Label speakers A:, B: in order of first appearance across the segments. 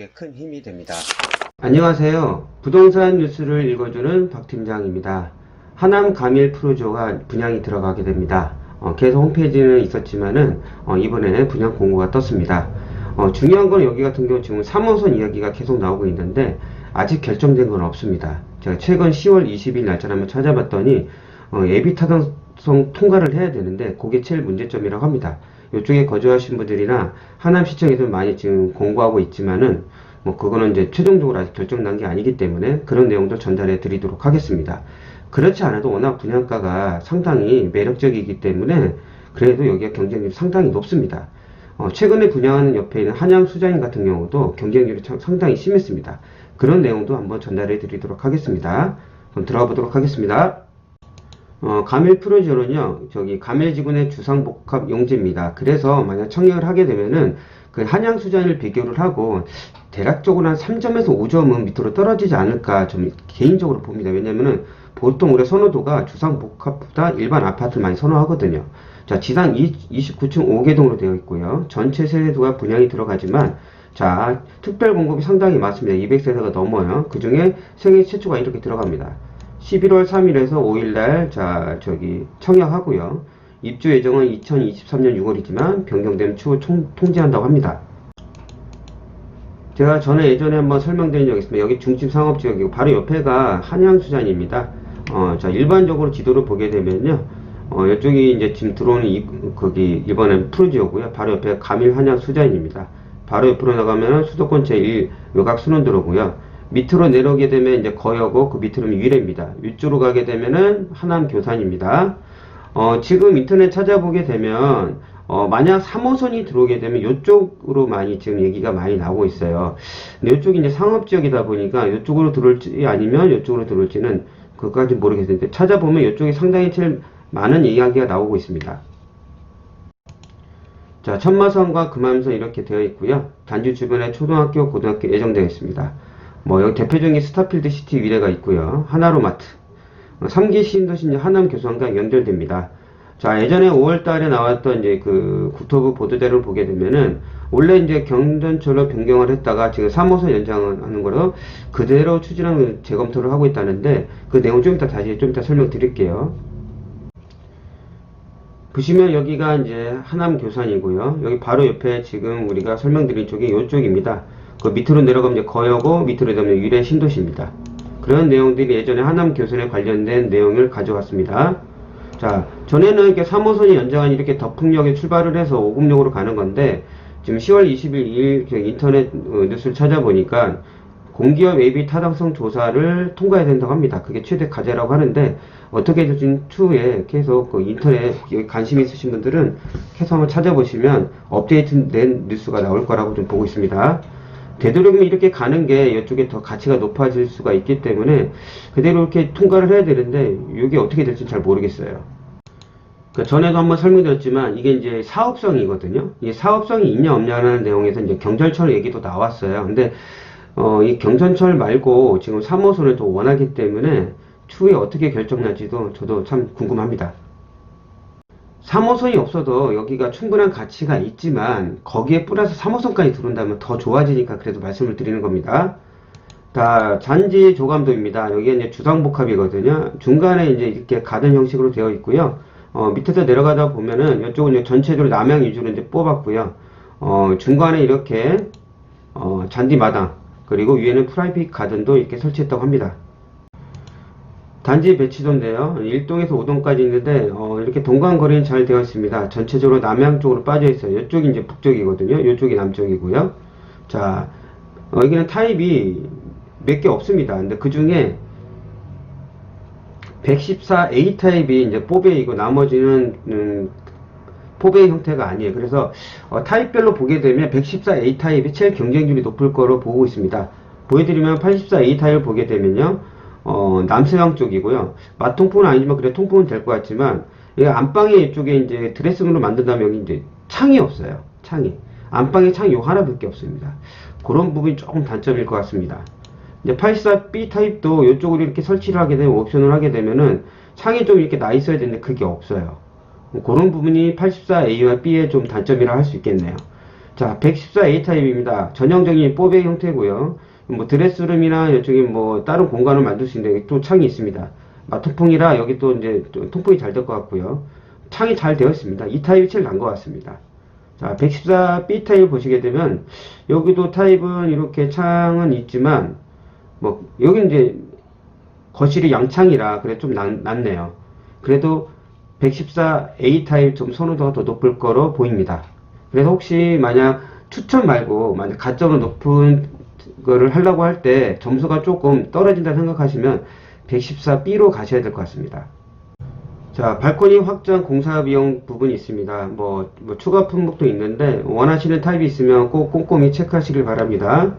A: 저에게 큰 힘이 됩니다.
B: 안녕하세요. 부동산 뉴스를 읽어주는 박 팀장입니다. 하남 가밀 프로조가 분양이 들어가게 됩니다. 어, 계속 홈페이지는 있었지만은 어, 이번에 분양 공고가 떴습니다. 어, 중요한 건 여기 같은 경우 지금 3호선 이야기가 계속 나오고 있는데 아직 결정된 건 없습니다. 제가 최근 10월 20일 날짜를 한번 찾아봤더니 어, 예비 타당성 통과를 해야 되는데 그게 제일 문제점이라고 합니다. 이쪽에 거주하신 분들이나 하남시청에서 많이 지금 공고하고 있지만은 뭐 그거는 이제 최종적으로 아직 결정 난 게 아니기 때문에 그런 내용도 전달해 드리도록 하겠습니다. 그렇지 않아도 워낙 분양가가 상당히 매력적이기 때문에 그래도 여기가 경쟁률이 상당히 높습니다. 어, 최근에 분양하는 옆에 있는 한양 수자인 같은 경우도 경쟁률이 참- 상당히 심했습니다. 그런 내용도 한번 전달해 드리도록 하겠습니다. 그럼 들어가 보도록 하겠습니다. 어, 가밀 프로저는요, 저기 가밀지구의 주상복합 용지입니다. 그래서 만약 청약을 하게 되면은 그 한양 수자인을 비교를 하고 대략적으로 한 3점에서 5점은 밑으로 떨어지지 않을까 좀 개인적으로 봅니다. 왜냐면은 보통 우리 선호도가 주상복합보다 일반 아파트를 많이 선호하거든요. 자, 지상 29층 5개동으로 되어 있고요. 전체 세대수가 분양이 들어가지만 자, 특별 공급이 상당히 많습니다. 200세대가 넘어요. 그 중에 생애 최초가 이렇게 들어갑니다. 11월 3일에서 5일날 자 저기 청약하고요. 입주 예정은 2023년 6월이지만 변경되면 추후 총- 통지한다고 합니다. 제가 전에 예전에 한번 설명드린 적이 있습니다. 여기 중심 상업지역이고 바로 옆에가 한양수산입니다. 어, 자 일반적으로 지도를 보게 되면요. 어, 이쪽이 이제 지금 들어오는 이, 거기 이번엔 푸르지오고요. 바로 옆에 가밀 한양 수자인입니다. 바로 옆으로 나가면 수도권 제1 외곽 순원도로고요. 밑으로 내려오게 되면 이제 거여고 그 밑으로는 위례입니다. 위쪽으로 가게 되면은 하남 교산입니다. 어, 지금 인터넷 찾아보게 되면 어, 만약 3호선이 들어오게 되면 이쪽으로 많이 지금 얘기가 많이 나오고 있어요. 근데 이쪽이 이제 상업지역이다 보니까 이쪽으로 들어올지 아니면 이쪽으로 들어올지는 그것까지 모르겠는데 찾아보면 이쪽이 상당히 제일 많은 이야기가 나오고 있습니다. 자, 천마선과 금암선 이렇게 되어 있고요. 단지 주변에 초등학교, 고등학교 예정되어 있습니다. 뭐 여기 대표적인 스타필드 시티 위례가 있고요. 하나로마트. 3기 신도시 하남 교수원과 연결됩니다. 자, 예전에 5월 달에 나왔던 이제 그 국토부 보도자료를 보게 되면은 원래 이제 경전철로 변경을 했다가 지금 3호선 연장을 하는 거로 그대로 추진하는 재검토를 하고 있다는데 그 내용 좀 이따 다시 좀 이따 설명드릴게요. 보시면 여기가 이제 하남 교산이고요. 여기 바로 옆에 지금 우리가 설명드린 쪽이 이쪽입니다. 그 밑으로 내려가면 거여고 밑으로 내려가면 유래 신도시입니다. 그런 내용들이 예전에 하남 교산에 관련된 내용을 가져왔습니다. 자, 전에는 이렇게 3호선이 연장한 이렇게 덕풍역에 출발을 해서 오금역으로 가는 건데 지금 10월 20일 그 인터넷 어, 뉴스를 찾아보니까 공기업 예비 타당성 조사를 통과해야 된다고 합니다. 그게 최대 과제라고 하는데 어떻게 될지 추후에 계속 그 인터넷 관심 있으신 분들은 계속 한번 찾아보시면 업데이트된 뉴스가 나올 거라고 좀 보고 있습니다. 되도록이면 이렇게 가는 게 이쪽에 더 가치가 높아질 수가 있기 때문에 그대로 이렇게 통과를 해야 되는데 이게 어떻게 될지 잘 모르겠어요. 그 전에도 한번 설명드렸지만 이게 이제 사업성이거든요. 이게 사업성이 있냐 없냐라는 내용에서 이제 경전철 얘기도 나왔어요. 근데 어, 이 경전철 말고 지금 3호선을 또 원하기 때문에 추후에 어떻게 결정 날지도 저도 참 궁금합니다. 3호선이 없어도 여기가 충분한 가치가 있지만 거기에 플러스 3호선까지 들어온다면 더 좋아지니까 그래도 말씀을 드리는 겁니다. 자, 잔지 조감도입니다. 여기가 이제 주상복합이거든요. 중간에 이제 이렇게 가든 형식으로 되어 있고요. 어, 밑에서 내려가다 보면은 이쪽은 이제 전체적으로 남양 위주로 이제 뽑았고요. 어, 중간에 이렇게 어, 잔디 마당 그리고 위에는 프라이빗 가든도 이렇게 설치했다고 합니다. 단지 배치도인데요. 1동에서 5동까지 있는데 어, 이렇게 동간거리는 잘 되어 있습니다. 전체적으로 남양 쪽으로 빠져 있어요. 이쪽이 이제 북쪽이거든요. 이쪽이 남쪽이고요. 자, 어, 여기는 타입이 몇 개 없습니다. 근데 그 중에 114A 타입이 이제 뽀베이고 나머지는 음, 포베이 형태가 아니에요. 그래서 어, 타입별로 보게 되면 114A 타입이 제일 경쟁률이 높을 거로 보고 있습니다. 보여드리면 84A 타입을 보게 되면요. 어, 남서양 쪽이고요. 맛통풍은 아니지만 그래 통풍은 될 것 같지만 이 안방에 이쪽에 이제 드레싱으로 만든다면 이제 창이 없어요. 창이. 안방에 창이 요 하나밖에 없습니다. 그런 부분이 조금 단점일 것 같습니다. 이제 84B 타입도 이쪽으로 이렇게 설치를 하게 되면 옵션을 하게 되면은 창이 좀 이렇게 나 있어야 되는데 그게 없어요. 그런 부분이 84A와 B의 좀 단점이라 할 수 있겠네요. 자, 114A 타입입니다. 전형적인 뽀배 형태고요. 뭐 드레스룸이나 이쪽에 뭐 다른 공간을 만들 수 있는데 또 창이 있습니다. 마통풍이라 여기 또 이제 또 통풍이 잘 될 것 같고요. 창이 잘 되어 있습니다. 이 타입이 제일 난 것 같습니다. 자, 114B 타입 보시게 되면 여기도 타입은 이렇게 창은 있지만 뭐 여기 이제 거실이 양창이라 그래 좀 낫, 낫네요. 그래도 114A 타입 좀 선호도가 더 높을 거로 보입니다. 그래서 혹시 만약 추천 말고 만약 가점은 높은 거를 하려고 할 때 점수가 조금 떨어진다 생각하시면 114B로 가셔야 될 것 같습니다. 자, 발코니 확장 공사 비용 부분이 있습니다. 뭐, 뭐 추가 품목도 있는데 원하시는 타입이 있으면 꼭 꼼꼼히 체크하시길 바랍니다.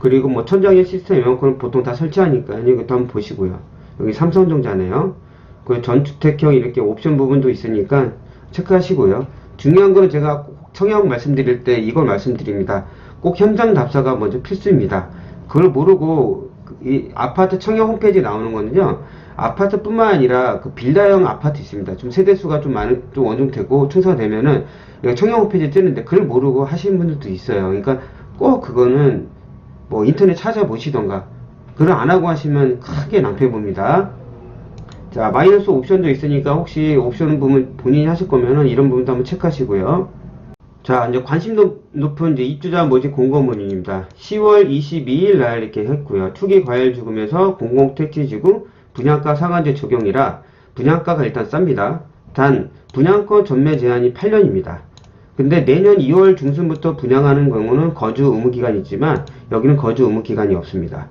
B: 그리고 뭐 천장에 시스템 에어컨은 보통 다 설치하니까 이것도 한번 보시고요. 여기 삼성전자네요. 그 전주택형 이렇게 옵션 부분도 있으니까 체크하시고요. 중요한 거는 제가 꼭 청약 말씀드릴 때 이걸 말씀드립니다. 꼭 현장 답사가 먼저 필수입니다. 그걸 모르고 이 아파트 청약 홈페이지 나오는 거는요. 아파트뿐만 아니라 그 빌라형 아파트 있습니다. 좀 세대수가 좀 많은 좀 어느 정도 되고 충사가 되면은 여기 청약 홈페이지 뜨는데 그걸 모르고 하시는 분들도 있어요. 그러니까 꼭 그거는 뭐 인터넷 찾아보시던가 그걸 안 하고 하시면 크게 낭패 봅니다. 자 마이너스 옵션도 있으니까 혹시 옵션 부분 본인이 하실 거면은 이런 부분도 한번 체크하시고요. 자 이제 관심 높- 높은 이제 입주자 모집 공고문입니다. 10월 22일 날 이렇게 했고요. 투기 과열 주금에서 공공택지지구 분양가 상한제 적용이라 분양가가 일단 쌉니다. 단 분양권 전매 제한이 8년입니다. 근데 내년 2월 중순부터 분양하는 경우는 거주 의무 기간이 있지만 여기는 거주 의무 기간이 없습니다.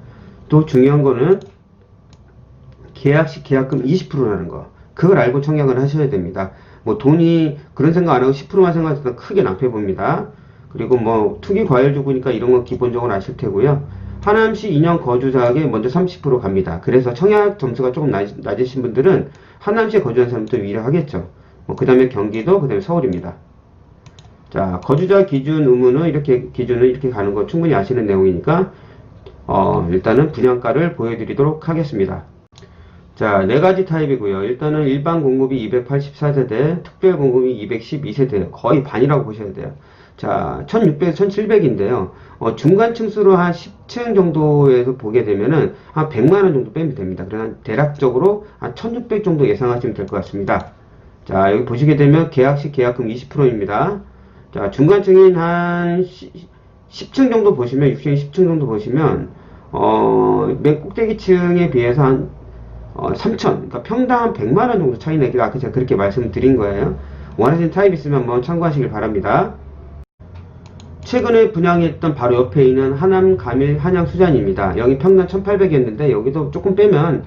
B: 또 중요한 거는 계약식 계약금 20%라는 거. 그걸 알고 청약을 하셔야 됩니다. 뭐 돈이 그런 생각 안 하고 10%만 생각해서 크게 낭패 봅니다. 그리고 뭐 투기 과열 주구니까 이런 건 기본적으로 아실 테고요. 하남시 2년 거주자에게 먼저 30% 갑니다. 그래서 청약 점수가 조금 낮, 낮으신 분들은 하남시에 거주한 사람부터 위로하겠죠. 뭐 그 다음에 경기도, 그 다음에 서울입니다. 자, 거주자 기준 의무는 이렇게 기준은 이렇게 가는 거 충분히 아시는 내용이니까 어, 일단은 분양가를 보여드리도록 하겠습니다. 자, 네 가지 타입이고요. 일단은 일반 공급이 284세대, 특별 공급이 212세대, 거의 반이라고 보셔야 돼요. 자, 1600, 1700인데요. 어, 중간 층 수로 한 10층 정도에서 보게 되면은 한 100만원 정도 빼면 됩니다. 그러나 대략적으로 한 1600 정도 예상하시면 될 것 같습니다. 자, 여기 보시게 되면 계약식 계약금 20%입니다. 자, 중간층인 한 10, 층 정도 보시면, 6층 10층 정도 보시면, 어, 맨 꼭대기층에 비해서 한, 어, 3천, 그러니까 평당 한 100만원 정도 차이 내기가 아까 제가 그렇게 말씀드린 거예요. 원하시는 타입 있으면 한번 참고하시길 바랍니다. 최근에 분양했던 바로 옆에 있는 하남 가밀 한양 수잔입니다. 여기 평당 1800이었는데 여기도 조금 빼면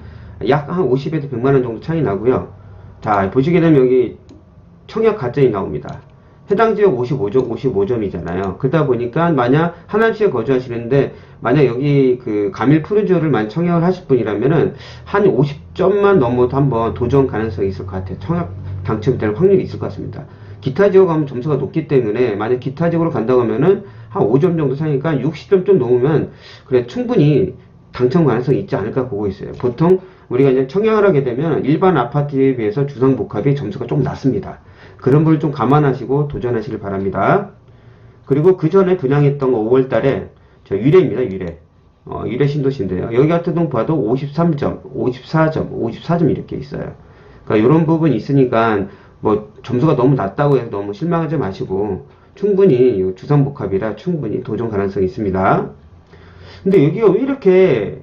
B: 약 한 50에서 100만원 정도 차이 나고요. 자, 보시게 되면 여기 청약 가점이 나옵니다. 해당 지역 55점, 55점이잖아요. 그러다 보니까 만약 하남시에 거주하시는데 만약 여기 그 가밀 푸르지오를 만약 청약을 하실 분이라면은 한 50점만 넘어도 한번 도전 가능성이 있을 것 같아요. 청약 당첨될 확률이 있을 것 같습니다. 기타 지역 가면 점수가 높기 때문에 만약 기타 지역으로 간다고 하면은 한 5점 정도 차니까 60점 좀 넘으면 그래 충분히 당첨 가능성이 있지 않을까 보고 있어요. 보통 우리가 이제 청약을 하게 되면 일반 아파트에 비해서 주상복합이 점수가 좀 낮습니다. 그런 걸 좀 감안하시고 도전하시길 바랍니다. 그리고 그 전에 분양했던 거 5월 달에 저 유래입니다, 유래. 어, 유래 신도시인데요. 여기 같은 경 봐도 53점, 54점, 54점 이렇게 있어요. 그러니까 이런 부분이 있으니까 뭐 점수가 너무 낮다고 해서 너무 실망하지 마시고 충분히 이 주상복합이라 충분히 도전 가능성이 있습니다. 근데 여기가 왜 이렇게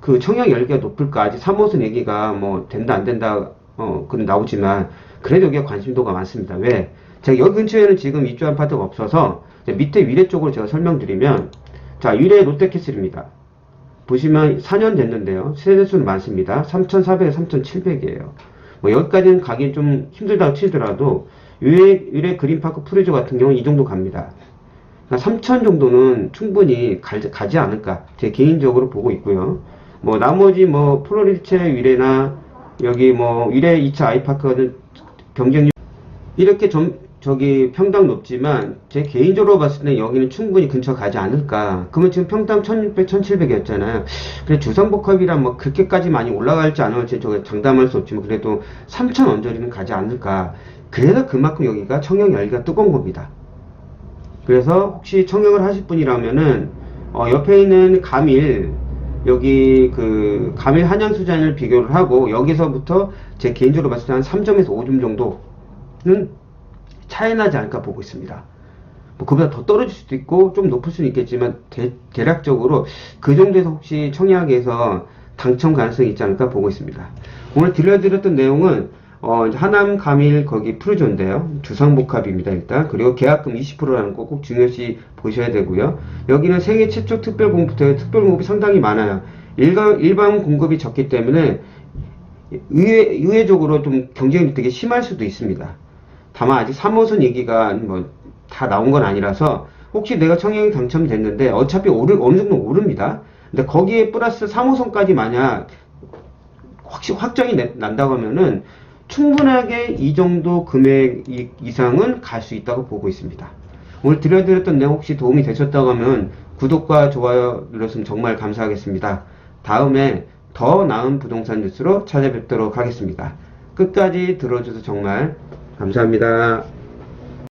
B: 그 청약 열기가 높을까? 아직 3호선 얘기가 뭐 된다 안 된다 어 그런 나오지만 그래도 여기가 관심도가 많습니다. 왜? 제가 여기 근처에는 지금 입주 아파트가 없어서 밑에 위례 쪽으로 제가 설명드리면 자 위례 롯데캐슬입니다. 보시면 4년 됐는데요. 세대수는 많습니다. 3,400에 3,700이에요. 뭐 여기까지는 가기 좀 힘들다고 치더라도 위례, 위례 그린파크 프리즈 같은 경우는 이 정도 갑니다. 그러니까 3천 정도는 충분히 가, 가지 않을까 제 개인적으로 보고 있고요. 뭐 나머지 뭐 플로리체 위례나 여기 뭐 위례 2차 아이파크 같은 경쟁률 이렇게 좀 저기 평당 높지만 제 개인적으로 봤을 때 여기는 충분히 근처 가지 않을까. 그러면 지금 평당 1600, 1700이었잖아요. 그래 주상복합이라 뭐 그렇게까지 많이 올라갈지 안 올지 저게 장담할 수 없지만 그래도 3000 언저리는 가지 않을까. 그래서 그만큼 여기가 청약 열기가 뜨거운 겁니다. 그래서 혹시 청약을 하실 분이라면은 어, 옆에 있는 가밀 여기 그 가밀 한양 수잔을 비교를 하고 여기서부터 제 개인적으로 봤을 때 한 3점에서 5점 정도는 차이 나지 않을까 보고 있습니다. 뭐 그보다 더 떨어질 수도 있고 좀 높을 수는 있겠지만 대, 대략적으로 그 정도에서 혹시 청약에서 당첨 가능성이 있지 않을까 보고 있습니다. 오늘 들려드렸던 내용은 어, 하남 가밀 거기 프루조인데요. 주상복합입니다, 일단. 그리고 계약금 20%라는 거 꼭 중요시 보셔야 되고요. 여기는 세계 최초 특별 공급부터 특별 공급이 상당히 많아요. 일반, 일반 공급이 적기 때문에 의외, 의외적으로 좀 경쟁이 되게 심할 수도 있습니다. 다만 아직 3호선 얘기가 뭐 다 나온 건 아니라서 혹시 내가 청약이 당첨됐는데 어차피 오르, 어느 정도 오릅니다. 근데 거기에 플러스 3호선까지 만약 확실 확정이 내- 난다고 하면은 충분하게 이 정도 금액 이- 이상은 갈 수 있다고 보고 있습니다. 오늘 들려드렸던 내용 혹시 도움이 되셨다고 하면 구독과 좋아요 눌렀으면 정말 감사하겠습니다. 다음에 더 나은 부동산 뉴스로 찾아뵙도록 하겠습니다. 끝까지 들어줘서 정말 감사합니다.